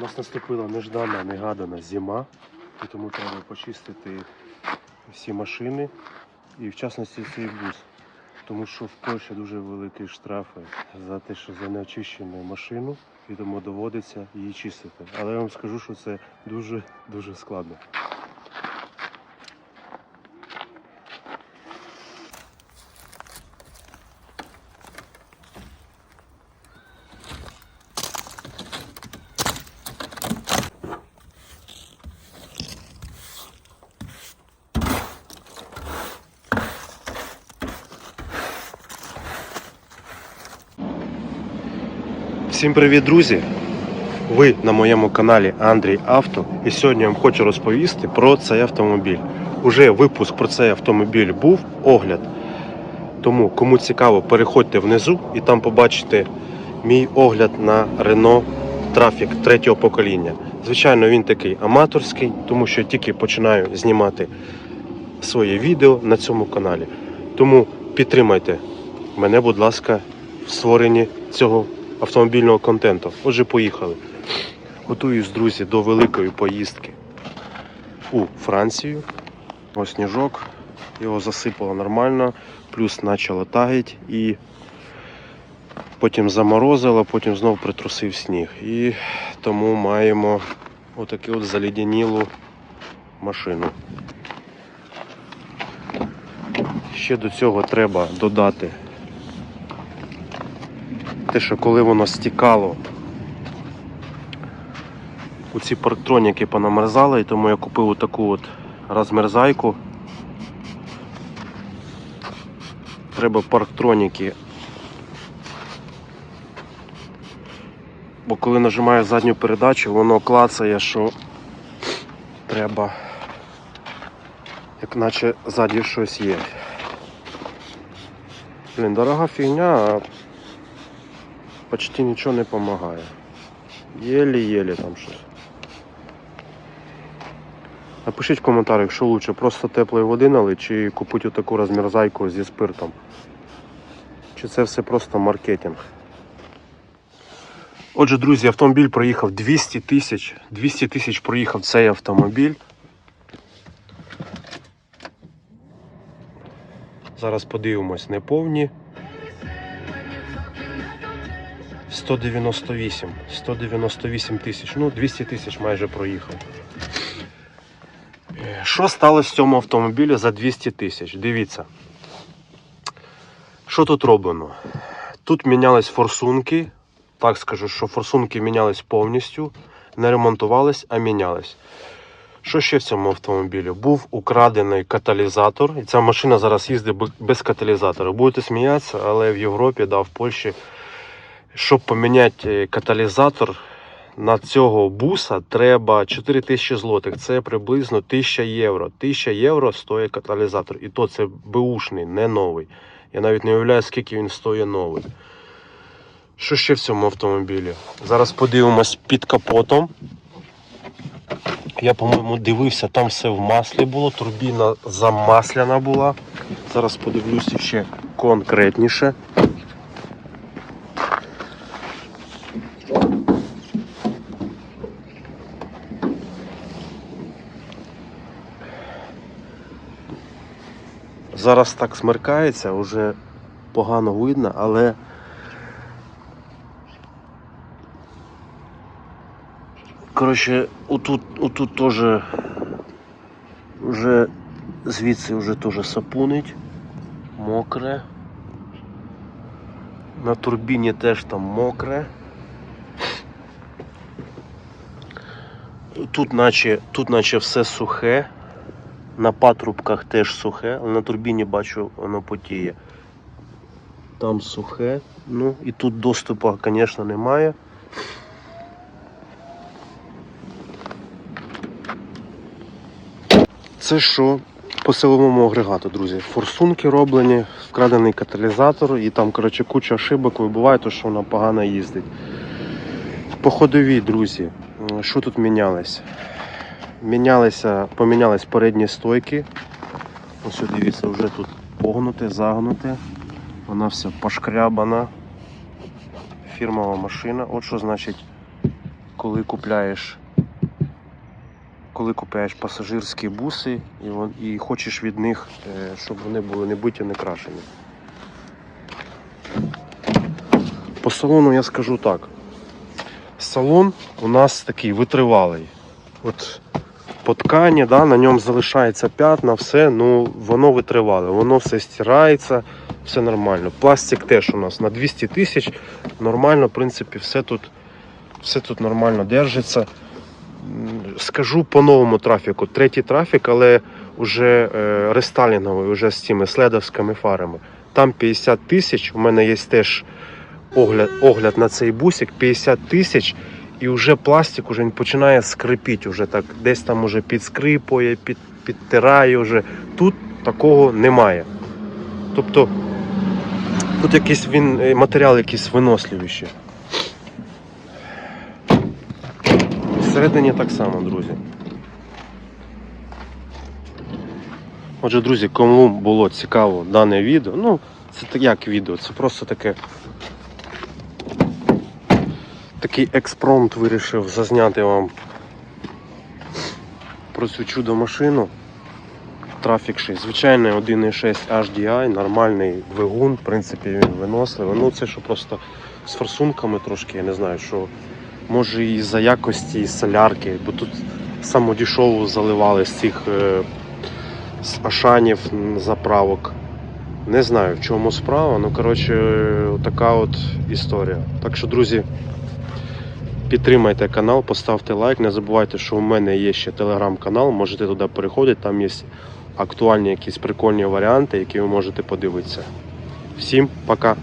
У нас наступила неждана, негадана зима, і тому треба почистити всі машини і в частності цей бус. Тому що в Польщі дуже великі штрафи за те, що за неочищену машину, і тому доводиться її чистити. Але я вам скажу, що це дуже дуже складно. Всім привіт, друзі! Ви на моєму каналі Андрій Авто. І сьогодні я вам хочу розповісти про цей автомобіль. Уже випуск про цей автомобіль був огляд. Тому, кому цікаво, переходьте внизу і там побачите мій огляд на Renault Trafic третього покоління. Звичайно, він такий аматорський, тому що тільки починаю знімати своє відео на цьому каналі. Тому підтримайте мене, будь ласка, в створенні цього автомобільного контенту. Отже, поїхали. Готуюсь, друзі, до великої поїздки у Францію. Ось сніжок, його засипало нормально, плюс почало тагить і потім заморозило, потім знов притрусив сніг. І тому маємо отаку от залідянілу машину. Ще до цього треба додати те, що коли воно стікало, у ці парктроніки понамерзали, і тому я купив таку от розмерзайку. Треба парктроніки. Бо коли нажимаю задню передачу, воно клацає, що треба, як наче ззаді щось є. Блін, дорога фігня, а почти нічого не допомагає. Єлі-єлі там щось. Напишіть в коментарях, що лучше, просто теплої води налить чи купити таку розмерзайку зі спиртом. Чи це все просто маркетинг? Отже, друзі, автомобіль проїхав 200 тисяч. 200 тисяч проїхав цей автомобіль. Зараз подивимось неповні. 198. 198 тисяч. Ну, 200 тисяч майже проїхав. Е, Що сталося в цьому автомобілі за 200 тисяч? Дивіться. Що тут роблено? Тут мінялись форсунки. Так скажу, що форсунки мінялись повністю. Не ремонтувались, а мінялись. Що ще в цьому автомобілі? Був украдений каталізатор, і ця машина зараз їздить без каталізатора. Будете сміятися, але в Європі, да, в Польщі щоб поміняти е, каталізатор на цього буса, треба 4 тисячі злотих. Це приблизно 1000 євро. 1000 євро стоїть каталізатор. І то це беушний, не новий. Я навіть не уявляю, скільки він стоїть новий. Що ще в цьому автомобілі? Зараз подивимось під капотом. Я, по-моєму, дивився, там все в маслі було, турбіна замасляна була. Зараз подивлюся ще конкретніше. Зараз так смеркається, вже погано видно, але коротше, отут, отут теж вже звідси вже теж сапунить, мокре. На турбіні теж там мокре. Тут наче, тут наче все сухе. На патрубках теж сухе, але на турбіні бачу, воно потіє. Там сухе. Ну і тут доступу, звісно, немає. Це що по силовому агрегату, друзі? Форсунки роблені, вкрадений каталізатор і там, коротше, куча ошибок вибуває, то що вона погано їздить. По ходовій, друзі, що тут мінялось? Мінялися, помінялись передні стойки. Ось дивіться, вже тут погнуте, загнуте. Вона вся пошкрябана. Фірмова машина. От що значить коли купляєш. Коли купляєш пасажирські буси і, вон- і хочеш від них, е, щоб вони були не биті, не крашені. По салону я скажу так. Салон у нас такий витривалий. От по ткані, да, на ньому залишається п'ятна, все, ну воно витривале, воно все стирається, все нормально. Пластик теж у нас на 200 тисяч. Нормально, в принципі, все тут, все тут нормально держиться. Скажу по новому трафіку. Третій трафік, але вже е, рестайлінговий, вже з цими следовськими фарами. Там 50 тисяч. У мене є теж огляд, огляд на цей бусик. 50 тисяч. І вже пластик уже починає скрипіти, уже так, десь там уже підскрипує, під, підтирає. Вже. Тут такого немає. Тобто тут якийсь він е, матеріал якийсь виносливіший. Всередині так само, друзі. Отже, друзі, кому було цікаво дане відео, ну, це як відео, це просто таке. Такий експромт вирішив зазняти вам про цю чудо машину. Трафік 6. Звичайний 1.6 HDI, нормальний двигун, в принципі, він виносливий. Ну це що просто з форсунками трошки, я не знаю, що може і за якості, солярки, бо тут самодішово заливали з цих е, з ашанів заправок. Не знаю в чому справа, ну коротше, е, така от історія. Так що, друзі, підтримайте канал, поставте лайк. Не забувайте, що у мене є ще телеграм-канал, можете туди переходити, там є актуальні якісь прикольні варіанти, які ви можете подивитися. Всім пока!